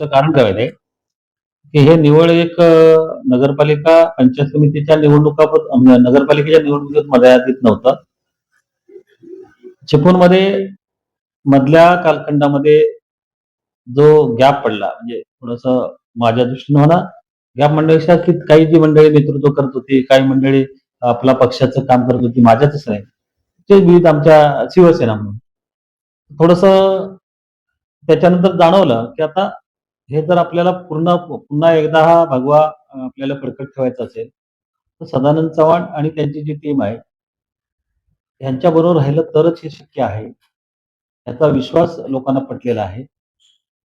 कारण काय की हे निवड एक नगरपालिका पंचायत समितीच्या निवडणुका नगरपालिकेच्या निवडणुकीत मर्यादित नव्हतं. चिपळूणमध्ये मधल्या कालखंडामध्ये जो गॅप पडला म्हणजे थोडस माझ्या दृष्टीने म्हणा गॅप म्हणण्यापेक्षा की काही जी मंडळी नेतृत्व करत होती काही मंडळी आपला पक्षाचं काम करत होती माझ्यातच नाही. ते विविध आमच्या शिवसेना म्हणून. थोडस त्याच्यानंतर जाणवलं की आता हे जर आपल्याला पूर्ण पुन्हा एकदा हा भगवा आपल्याला कडकट ठेवायचा असेल तर सदानंद चव्हाण आणि त्यांची जी टीम आहे यांच्याबरोबर राहिलं तरच हे शक्य आहे. याचा विश्वास लोकांना पटलेला आहे.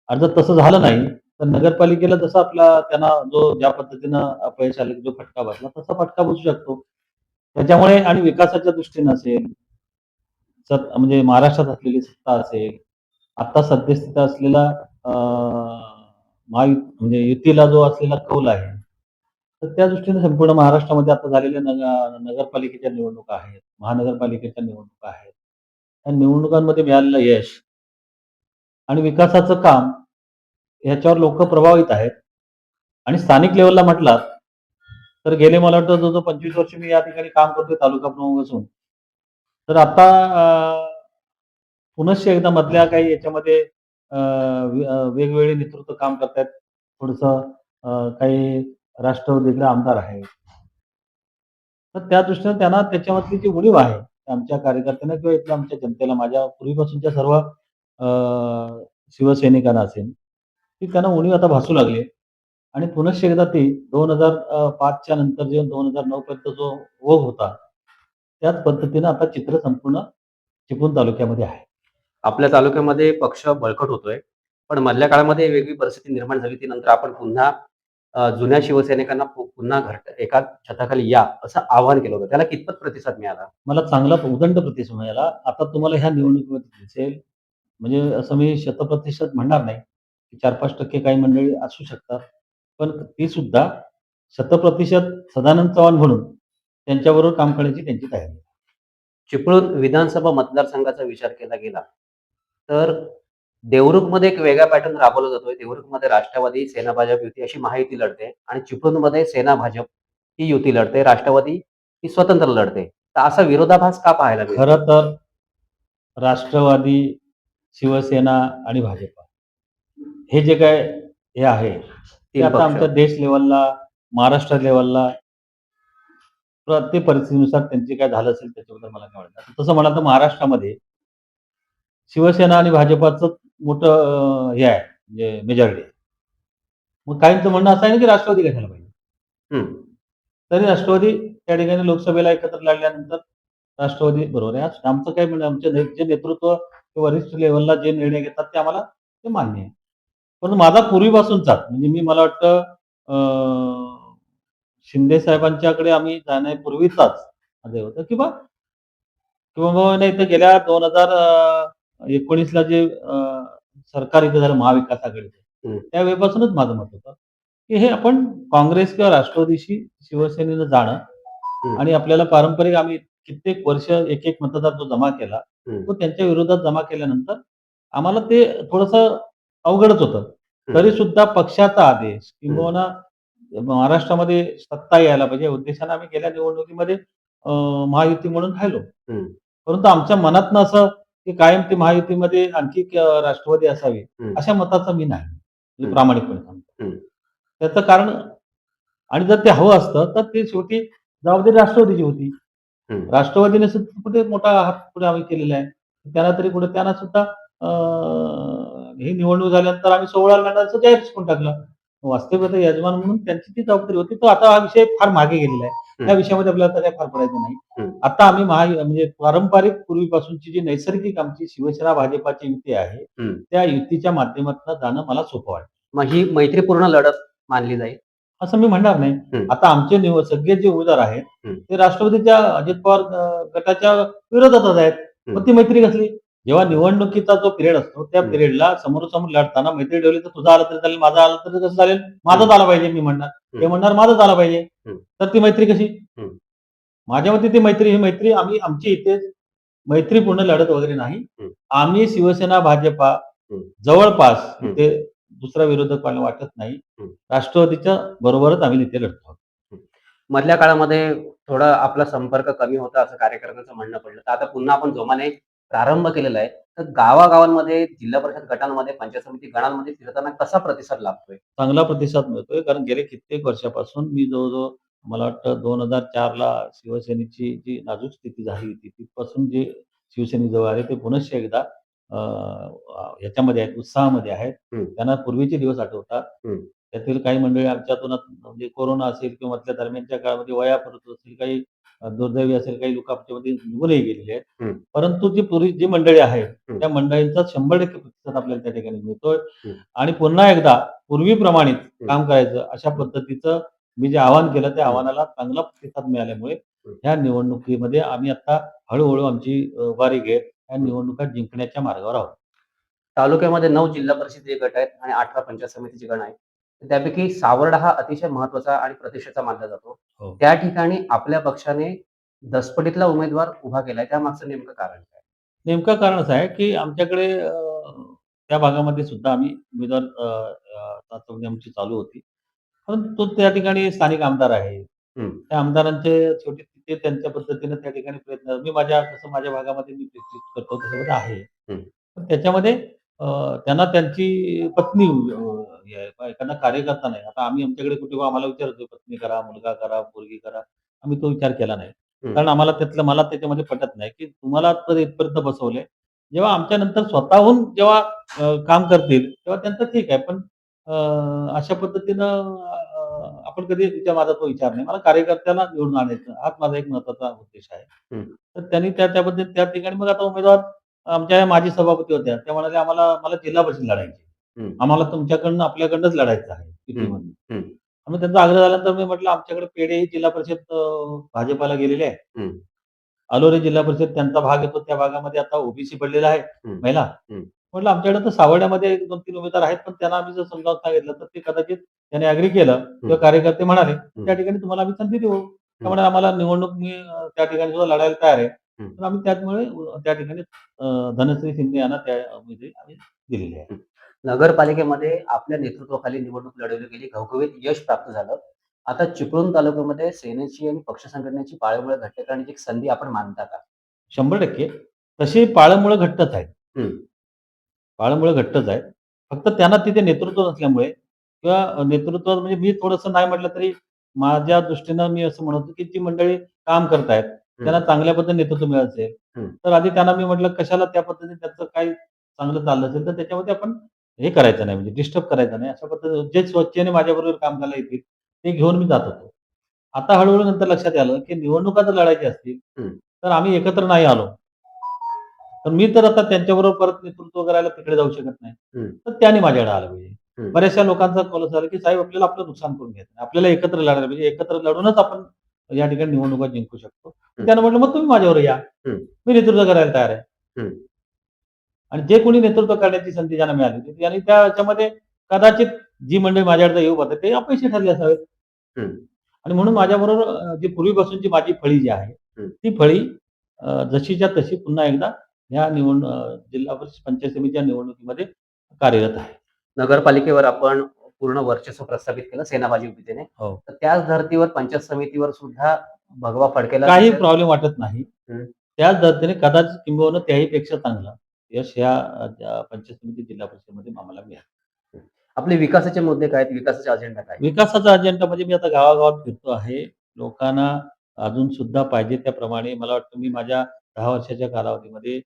आणि जर तसं झालं नाही तर नगरपालिकेला जसं आपला त्यांना जो ज्या पद्धतीनं अपयश आले जो फटका बसला तसा फटका बसू शकतो. त्याच्यामुळे आणि विकासाच्या दृष्टीनं असेल सत म्हणजे महाराष्ट्रात असलेली सत्ता असेल आता सद्यस्थिती असलेला महायु म्हणजे युतीला जो असलेला कौल आहे तर त्या दृष्टीने संपूर्ण महाराष्ट्रामध्ये आता झालेल्या नग नगरपालिकेच्या निवडणुका आहेत महानगरपालिकेच्या निवडणुका आहेत. या निवडणुकांमध्ये मिळालेलं यश आणि विकासाचं काम ह्याच्यावर लोक प्रभावित आहेत. आणि स्थानिक लेवलला म्हटलात तर गेले मला वाटतं जो जो पंचवीस वर्ष मी या ठिकाणी काम करतोय तालुका प्रमुख असून. तर आता पुनश्च एकदा मधल्या काही याच्यामध्ये वेगवेगळे नेतृत्व काम करतायत. थोडस काही राष्ट्रवादीतले आमदार आहेत. तर त्या दृष्टीने त्यांना त्याच्यामधली जी उणीव आहे आमच्या कार्यकर्त्यांना किंवा इथल्या आमच्या जनतेला माझ्या पूर्वीपासूनच्या सर्व शिवसैनिकांना असेल ती त्यांना उणीव आता भासू लागली. आणि पुनश्च एकदा ती दोन हजार पाचच्या नंतर जे दोन हजार नऊ पर्यंत जो ओघ होता त्याच पद्धतीनं आता चित्र संपूर्ण चिपळूण तालुक्यामध्ये आहे. आपल्या तालुक्यामध्ये पक्ष बळकट होतोय. पण मधल्या काळामध्ये वेगळी परिस्थिती निर्माण झाली ती नंतर आपण पुन्हा जुन्या शिवसैनिकांना पुन्हा घर एका छताखाली या असं आवाहन केलं होतं. त्याला कितपत प्रतिसाद मिळाला? मला चांगला उदंड प्रतिसाद मिळाला. आता तुम्हाला ह्या निवडणुकीमध्ये दिसेल. म्हणजे असं मी शतप्रतिशत म्हणणार नाही की चार पाच टक्के काही मंडळी असू शकतात. पण ती सुद्धा शतप्रतिशत सदानंद चव्हाण म्हणून त्यांच्याबरोबर काम करण्याची त्यांची तयारी. चिपळूण विधानसभा मतदारसंघाचा विचार केला गेला. तर देवरुखमध्ये एक वेगळा पॅटर्न राबवला जातोय. देवरुखमध्ये राष्ट्रवादी सेना भाजप युती अशी महायुती लढते आणि चिपळूणमध्ये सेना भाजप ही युती लढते. राष्ट्रवादी ही स्वतंत्र लढते. तर असा विरोधाभास का पाहायला खरं तर राष्ट्रवादी शिवसेना आणि भाजपा हे जे काय हे आहे ते आता. आमच्या देश लेवलला महाराष्ट्र लेवलला प्रत्येक परिस्थितीनुसार त्यांचे काय झालं असेल त्याच्याबद्दल मला काय वाटतं? तसं म्हणाल तर महाराष्ट्रामध्ये शिवसेना आणि भाजपाचं मोठं हे आहे म्हणजे मेजॉरिटी मग काहींचं म्हणणं असं आहे ना की राष्ट्रवादी कशाला पाहिजे. तरी राष्ट्रवादी त्या ठिकाणी लोकसभेला एकत्र लढल्यानंतर राष्ट्रवादी बरोबर आहे. आज आमचं काय म्हणजे आमचे जे नेतृत्व किंवा वरिष्ठ लेवलला जे निर्णय घेतात ते आम्हाला ते मान्य आहे. पण माझा पूर्वीपासूनचा म्हणजे मी मला वाटतं शिंदे साहेबांच्याकडे आम्ही जाण्यापूर्वीचाच होतं. किंवा किंवा मग नाही तर गेल्या दोन हजार एकोणीसला जे सरकार इथं झालं महाविकास आघाडीचं. त्यावेळेपासूनच माझं मत होतं की हे आपण काँग्रेस किंवा राष्ट्रवादीशी शिवसेनेनं जाणं आणि आपल्याला पारंपरिक आम्ही कित्येक वर्ष एक एक मतदार जो जमा केला. तो त्यांच्या विरोधात जमा केल्यानंतर आम्हाला ते थोडस अवघडच होतं तरी सुद्धा पक्षाचा आदेश किंवा महाराष्ट्रामध्ये सत्ता यायला पाहिजे उद्देशाने आम्ही गेल्या निवडणुकीमध्ये महायुती म्हणून राहिलो. परंतु आमच्या मनातनं असं की कायम ती महायुतीमध्ये आणखी राष्ट्रवादी असावी. अशा मताचा मी नाही म्हणजे. प्रामाणिकपणे सांगतो. त्याचं कारण आणि जर ते हवं असतं तर ते शेवटी जबाबदारी राष्ट्रवादीची होती. राष्ट्रवादीने सुद्धा कुठे मोठा हात पुढे आम्ही केलेला आहे त्यांना तरी कुठे त्यांना सुद्धा ही निवडणूक झाल्यानंतर आम्ही सोहळा लढण्याचं जाहीरच करून टाकलं वास्तविक यजमान म्हणून त्यांची ती जबाबदारी होती तो आता हा विषय फार मागे गेलेला आहे. त्या विषयामध्ये आपल्याला काही फार पडायचं नाही. आता आम्ही महा म्हणजे पारंपरिक पूर्वीपासूनची जी नैसर्गिक आमची शिवसेना भाजपाची युती आहे हम्म. त्या युतीच्या माध्यमातून जाणं मला सोपं वाटतं मग ही मैत्रीपूर्ण लढत मानली जाईल असं मी म्हणणार नाही हम्म. आता आमचे निव सगळे जे उमेदवार आहेत हम्म. ते राष्ट्रवादीच्या अजित पवार अं, गटाच्या विरोधातच आहेत हम्म. मग ती मैत्री कसली जेव्हा निवडणुकीचा जो पिरियड असतो त्या हम्म. पिरियडला समोरासमोर लढताना मैत्री ठेवली तर तुझा आला तरी चालेल माझा आला तरी कसं चालेल माझाच आला पाहिजे मी म्हणणार ते. म्हणणार माझाच आला पाहिजे हम्म. तर ती मैत्री कशी हम्म. माझ्या मते ती मैत्री ही मैत्री आम्ही आमची इथे मैत्रीपूर्ण लढत वगैरे नाही. आम्ही शिवसेना भाजपा. जवळपास. इथे दुसरा विरोधक मला वाटत नाही. राष्ट्रवादीच्या बरोबरच आम्ही नेते लढतो. मधल्या काळामध्ये थोडा आपला संपर्क कमी होता असं कार्यकर्त्यांचं म्हणणं पडलं तर आता पुन्हा आपण जोमाने प्रारंभ केलेला आहे तर गावागावांमध्ये जिल्हा परिषद गटांमध्ये पंचायत समिती गणांमध्ये फिरताना कसा प्रतिसाद लाभतोय चांगला प्रतिसाद मिळतोय कारण गेले कित्येक वर्षापासून मी जवळजवळ मला वाटतं दोन हजार चारला शिवसेनेची जी नाजूक स्थिती झाली होती तिथपासून जे शिवसेनेजवळ आले ते पुनश्च एकदा याच्यामध्ये आहेत उत्साहामध्ये आहेत. त्यांना पूर्वीचे दिवस आठवतात. त्यातील काही मंडळी आमच्यातून म्हणजे कोरोना असेल किंवा मधल्या दरम्यानच्या काळामध्ये वया परत असेल काही दुर्दैवी असेल काही लोक आमच्यामध्ये निघूनही गेलेले आहेत. परंतु जी पूर्वी जी मंडळी आहेत. त्या मंडळींचा शंभर टक्के प्रतिसाद आपल्याला त्या ठिकाणी मिळतोय. आणि पुन्हा एकदा पूर्वीप्रमाणेच हं. काम करायचं अशा पद्धतीचं मी जे आवाहन केलं त्या आव्हानाला चांगला प्रतिसाद मिळाल्यामुळे. ह्या निवडणुकीमध्ये आम्ही आता हळूहळू आमची वारी घेत ह्या निवडणुका जिंकण्याच्या मार्गावर आहोत. तालुक्यामध्ये नऊ जिल्हा परिषदेचे गट आहेत आणि अठरा पंचायत समितीचे गण आहेत. त्यापैकी सावर्डा हा अतिशय महत्त्वाचा आणि प्रतिष्ठेचा मानला जातो. हो. त्या ठिकाणी आपल्या पक्षाने दसपटीतला उमेदवार उभा केलाय. त्यामागचं नेमकं कारण काय? नेमकं कारण असं आहे की आमच्याकडे त्या भागामध्ये सुद्धा आम्ही उमेदवार आमची चालू होती. परंतु त्या ठिकाणी स्थानिक आमदार आहेत हं. त्या आमदारांचे शेवटी ते त्यांच्या पद्धतीने त्या ठिकाणी प्रयत्न मी माझ्या कसं माझ्या भागामध्ये मी प्रॅक्टिस करतो त्याच्यामध्ये आहे. हं. पण त्याच्यामध्ये अ, त्यांना त्यांची पत्नी अ, हे आहे, बा एखादा कार्यकर्ता नाही. आता आम्ही आमच्याकडे कुठे बा आम्हाला विचारतो पत्नी करा मुलगा करा मुलगी करा. आम्ही तो विचार केला नाही. कारण आम्हाला त्यातलं मला त्याच्यामध्ये पटत नाही की तुम्हाला तर इथपर्यंत बसवलंय. जेव्हा आमच्या नंतर स्वतःहून जेव्हा अ, काम करतील तेव्हा त्यांचं ठीक आहे. पण अशा पद्धतीनं आपण कधी तिच्या माझा तो विचार नाही मला कार्यकर्त्याला निवडून आणायचं हाच माझा एक महत्त्वाचा उद्देश आहे हं. तर त्यांनी त्या त्या पद्धती त्या ठिकाणी मग आता उमेदवार आमच्या माजी सभापती होत्या त्या म्हणाले आम्हाला मला जिल्हा परिषद लढायची हं. आम्हाला तुमच्याकडनं आपल्याकडनंच लढायचं आहे हं. युतीमधून. हं. मग त्यांचा आग्रह झाल्यानंतर मी म्हटलं आमच्याकडे पेढे ही जिल्हा परिषद भाजपाला गेलेली आहे हं. अलोरे जिल्हा परिषद त्यांचा भाग येतो त्या भागामध्ये आता ओबीसी पडलेला आहे. महिला. म्हटलं आमच्याकडे तर सावर्ड्यामध्ये एक दोन तीन उमेदवार आहेत पण त्यांना आम्ही जर समजावून सांगितलं तर ते कदाचित त्याने अग्री केलं किंवा कार्यकर्ते म्हणाले त्या ठिकाणी तुम्हाला आम्ही संधी देऊ. त्यामुळे आम्हाला निवडणूक मी त्या ठिकाणी सुद्धा लढायला तयार आहे. तर आम्ही त्यामुळे त्या ठिकाणी धनश्री शिंदे यांना त्या उमेदवारी आम्ही दिलेली आहे. नगरपालिकेमध्ये आपल्या नेतृत्वाखाली निवडणूक लढवली गेली घवघवीत यश प्राप्त झालं. आता चिपळूण तालुक्यामध्ये सेनेची आणि पक्ष संघटनेची पाळमुळे घट्ट करण्याची एक संधी आपण मानता का? शंभर टक्के. तशी पाळमुळं घट्टच आहेत. हं. पाळमुळं घट्टच आहेत फक्त त्यांना तिथे नेतृत्व नसल्यामुळे किंवा नेतृत्व म्हणजे मी थोडंसं नाही म्हटलं तरी माझ्या दृष्टीनं मी असं म्हणतो की जी मंडळी काम करतायत. त्यांना चांगल्या पद्धतीने नेतृत्व मिळत असेल. तर आधी त्यांना मी म्हटलं कशाला त्या पद्धतीने त्याचं काही चांगलं चाललं असेल तर त्याच्यामध्ये आपण हे करायचं नाही म्हणजे डिस्टर्ब करायचं नाही. अशा पद्धतीने जे स्वच्छेने माझ्याबरोबर काम करायला येतील ते घेऊन मी जात होतो. आता हळूहळू नंतर लक्षात आलं की निवडणुका जर लढायची असतील. तर आम्ही एकत्र नाही आलो. तर मी तर आता त्यांच्याबरोबर परत नेतृत्व करायला तिकडे जाऊ शकत नाही. तर त्याने माझ्याकडे आलं पाहिजे. बऱ्याचशा लोकांचा कॉल झाला की साहेब आपल्याला आपलं नुकसान करून घ्यायचं नाही. आपल्याला एकत्र लढायला पाहिजे एकत्र लढूनच आपण या ठिकाणी निवडणुका जिंकू शकतो त्यानं म्हटलं मग तुम्ही माझ्यावर या. मी नेतृत्व करायला तयार आहे. आणि जे कोणी नेतृत्व करण्याची संधी ज्यांना मिळाली होती आणि त्याच्यामध्ये कदाचित जी मंडळी माझ्याकडे येऊ पाहते ते अपयशी ठरले असावेत. आणि म्हणून माझ्याबरोबर जी पूर्वीपासूनची माझी फळी जी आहे. ती फळी जशीच्या तशी पुन्हा एकदा या निवड अं, जिल्हा परिषद पंचायत समितीच्या निवडणुकीमध्ये कार्यरत आहे. नगरपालिकेवर आपण पूर्ण वर्चस्व प्रस्थापित केलं सेनाबाजी युतीने हो. तर त्याच धर्तीवर पंचायत समितीवर सुद्धा भगवा फडकेला काही प्रॉब्लेम वाटत नाही. त्याच धर्तीने कदाचित किंबहुना त्याही पेक्षा चांगलं यश या अं, ज्या पंचायत समिती जिल्हा परिषदेमध्ये आम्हाला मिळालं. आपले विकासाचे मुद्दे काय? विकासाचे अजेंडा काय विकासाचा अजेंडा म्हणजे मी आता गावागावात फिरतो आहे. लोकांना अजून सुद्धा पाहिजे त्याप्रमाणे मला वाटतं मी माझ्या दहा वर्षाच्या कालावधीमध्ये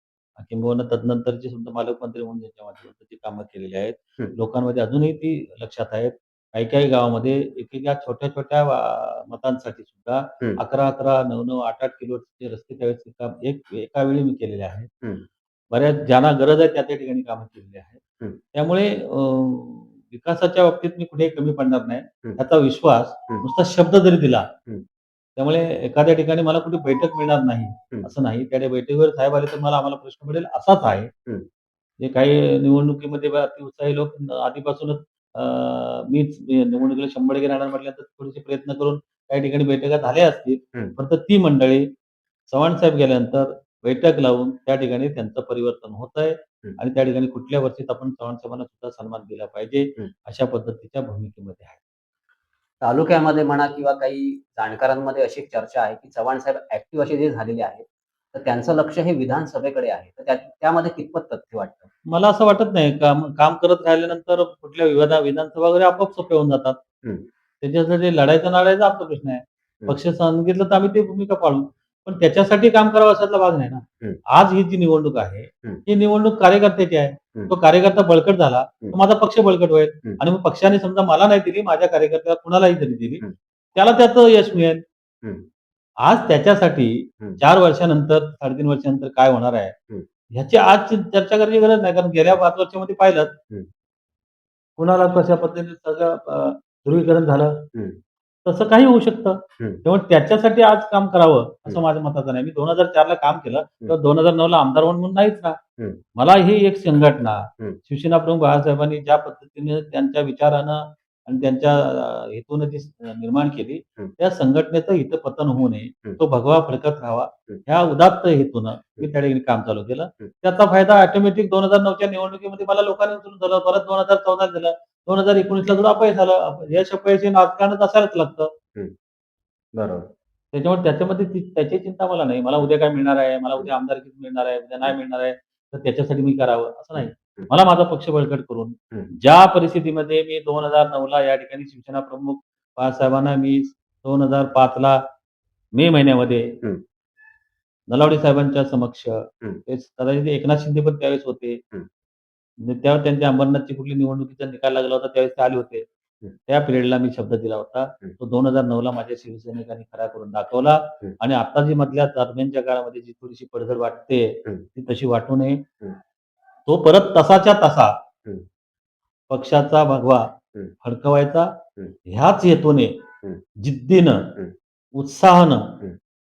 किंबहुना तदनंतरची सुद्धा पालकमंत्री म्हणून ज्याच्या माध्यमातून कामं केलेली आहेत हं. लोकांमध्ये अजूनही ती लक्षात आहेत काही काही गावामध्ये एकेका छोट्या छोट्या वा- मतांसाठी सुद्धा हं. अकरा अकरा नऊ नऊ आठ आठ किलोचे रस्ते त्यावेळेस काम एक एका वेळी मी केलेले आहेत हं. बऱ्याच ज्यांना गरज आहे त्या त्या ठिकाणी कामं केलेली आहेत हं. त्यामुळे अं, विकासाच्या बाबतीत मी कुठेही कमी पडणार नाही हं. त्याचा विश्वास हं. नुसता शब्द जरी दिला हं. त्यामुळे एखाद्या ठिकाणी मला कुठे बैठक मिळणार नाही. असं नाही त्या बैठकीवर साहेब आले तर मला आम्हाला प्रश्न मिळेल असाच आहे. जे काही निवडणुकीमध्ये बा अति उत्साही लोक आधीपासूनच मीच निवडणुकीला शंभर टक्के राहणार म्हटल्यानंतर थोडेसे प्रयत्न करून काही ठिकाणी बैठका झाल्या असतील. फक्त ती मंडळी चव्हाण साहेब गेल्यानंतर बैठक लावून त्या ठिकाणी त्यांचं परिवर्तन होत आहे. आणि त्या ठिकाणी कुठल्या वर्षीत आपण चव्हाण साहेबांना सुद्धा सन्मान दिला पाहिजे. अशा पद्धतीच्या भूमिकेमध्ये आहे तालुक्यामध्ये म्हणा किंवा काही जाणकारांमध्ये अशी चर्चा आहे की चव्हाण साहेब ऍक्टिव्ह असे जे झालेले आहेत तर त्यांचं लक्ष हे विधानसभेकडे आहे. तर त्या- त्यामध्ये कितपत तथ्य वाटतं? मला असं वाटत नाही. काम काम करत राहिल्यानंतर कुठल्या विवादा विधानसभा वगैरे आपोआप सोपे होऊन जातात. हं. त्याच्यासाठी लढायचा लढायचा आपला प्रश्न आहे. पक्ष सांगितलं तर आम्ही ती भूमिका पाळू. पण त्याच्यासाठी काम करावं अशातला भाग नाही ना. आज ही जी निवडणूक आहे हं. निवडणूक कार्यकर्त्याची आहे. तो कार्यकर्ता बळकट झाला. तर माझा पक्ष बळकट होईल. आणि मग पक्षाने समजा मला नाही दिली माझ्या कार्यकर्त्याला कुणालाही तरी दिली. त्याला त्याचं यश मिळेल. आज त्याच्यासाठी. चार वर्षानंतर साडेतीन वर्षानंतर काय होणार आहे. ह्याची आज चर्चा करायची गरज नाही कारण गेल्या पाच वर्षामध्ये पाहिलं. कुणाला कशा पद्धतीने सगळं ध्रुवीकरण झालं. तसं काही होऊ शकतं. तेव्हा त्याच्यासाठी आज काम करावं असं. माझ्या मताचं नाही मी दोन हजार चार ला काम केलं तेव्हा दोन हजार नऊ ला आमदार म्हणून म्हणून नाहीच ना. मला ही एक संघटना. शिवसेना प्रमुख बाळासाहेबांनी ज्या पद्धतीने त्यांच्या विचारानं आणि त्यांच्या हेतून जी निर्माण केली हं. त्या संघटनेचं हितपतन होऊ नये हं. तो भगवा फडकत राहावा. हं. ह्या उदात्त हेतूनं मी त्या ठिकाणी काम चालू केलं. हं. त्याचा फायदा ऑटोमॅटिक दोन हजार नऊच्या निवडणुकीमध्ये मला लोकांनी उचलून दिलं परत दोन हजार चौदा दिलं दोन हजार एकोणीसला सुद्धा अपयश झालं यश अपयशी राजकारणच असायलाच लागतं. बरोबर. त्याच्यामुळे त्याच्यामध्ये ती- त्याची चिंता मला नाही. मला उद्या काय मिळणार आहे? मला उद्या आमदारकी मिळणार आहे? उद्या नाही मिळणार आहे? तर त्याच्यासाठी मी करावं असं नाही. हं. मला माझा पक्ष बळकट करून. ज्या परिस्थितीमध्ये मी दोन हजार नऊ ला या ठिकाणी शिवसेना प्रमुख बाळासाहेबांना मी दोन हजार पाच ला मे महिन्यामध्ये. नलावडे साहेबांच्या समक्ष कदाचित एकनाथ शिंदे पण त्यावेळेस होते तेव्हा त्यांच्या अंबरनाथची कुठली निवडणुकीचा निकाल लागला होता त्यावेळेस ते आले होते. त्या पिरियडला मी शब्द दिला होता. तो दोन हजार नऊ ला माझ्या शिवसैनिकांनी खरा करून दाखवला. आणि आता जी मधल्या दरम्यानच्या काळामध्ये जी थोडीशी पडझड वाटते. ती तशी वाटू नये. तो परत तसाच्या तसा. पक्षाचा भगवा. फडकवायचा. ह्याच हेतूने. जिद्दीनं. उत्साहानं.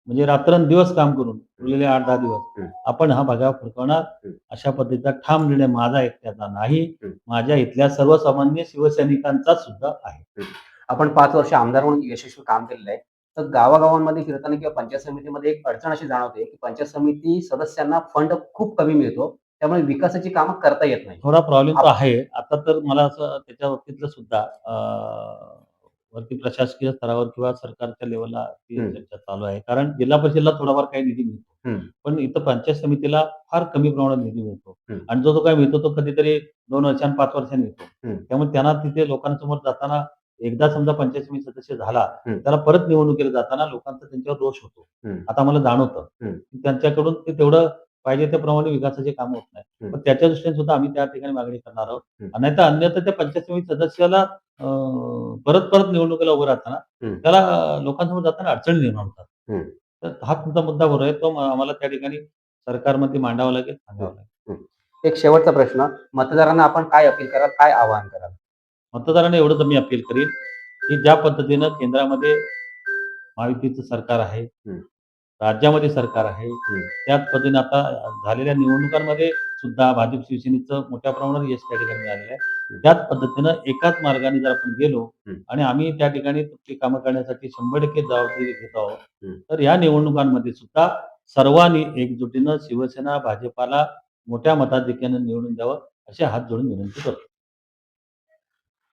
म्हणजे रात्रंदिवस काम करून उरलेले आठ दहा दिवस. आपण हा भगवा फडकवणार. अशा पद्धतीचा ठाम निर्णय माझा एकट्याचा नाही. माझ्या इथल्या सर्वसामान्य शिवसैनिकांचा सुद्धा आहे आपण पाच वर्ष आमदार म्हणून यशस्वी काम केलेलं आहे तर गावागावांमध्ये फिरताना किंवा पंचायत समितीमध्ये एक अडचण अशी जाणवते की पंचायत समिती सदस्यांना फंड खूप कमी मिळतो त्यामुळे विकासाची कामं करता येत नाही थोडा प्रॉब्लेम तर आहे आता तर मला असं त्याच्या बाबतीतलं सुद्धा वरती प्रशासकीय स्तरावर किंवा सरकारच्या लेवलला ती. चर्चा चालू आहे कारण जिल्हा परिषदला थोडाफार काही निधी मिळतो. पण इथं पंचायत समितीला फार कमी प्रमाणात निधी मिळतो. आणि जो तो काय मिळतो तो कधीतरी दोन वर्षांनी पाच वर्षांनी मिळतो. त्यामुळे त्यांना तिथे लोकांसमोर जाताना एकदा समजा पंचायत समिती सदस्य झाला. त्याला परत निवडणुकीला जाताना लोकांचा त्यांच्यावर रोष होतो. आता मला जाणवतं. की त्यांच्याकडून ते तेवढं पाहिजे त्याप्रमाणे विकासाचे काम होत नाही हं. पण त्याच्या दृष्टीने सुद्धा आम्ही त्या ठिकाणी मागणी करणार आहोत हं. नाही तर अन्यथा त्या पंचायत समिती सदस्याला परत परत निवडणुकीला उभं राहताना हं. त्याला लोकांसमोर जाताना अडचणी निर्माण होतात हं. तर हा तुमचा मुद्दा बरोबर आहे तो आम्हाला त्या ठिकाणी सरकारमध्ये मांडावा लागेल सांगावा लागेल एक शेवटचा प्रश्न मतदारांना आपण काय अपील कराल काय आवाहन कराल मतदारांना एवढंच मी अपील करीन की ज्या पद्धतीनं केंद्रामध्ये महायुतीचं सरकार आहे हं. राज्यामध्ये सरकार आहे. त्याच पद्धतीने आता झालेल्या निवडणुकांमध्ये सुद्धा भाजप शिवसेनेचं मोठ्या प्रमाणावर यश त्या ठिकाणी मिळालेलं आहे. त्याच पद्धतीनं एकाच मार्गाने जर आपण गेलो. आणि आम्ही त्या ठिकाणी कामं करण्यासाठी शंभर टक्के जबाबदारी घेत आहोत. तर या निवडणुकांमध्ये सुद्धा सर्वांनी एकजुटीनं शिवसेना भाजपाला मोठ्या मताधिक्यानं निवडून द्यावं असे हात जोडून विनंती करतो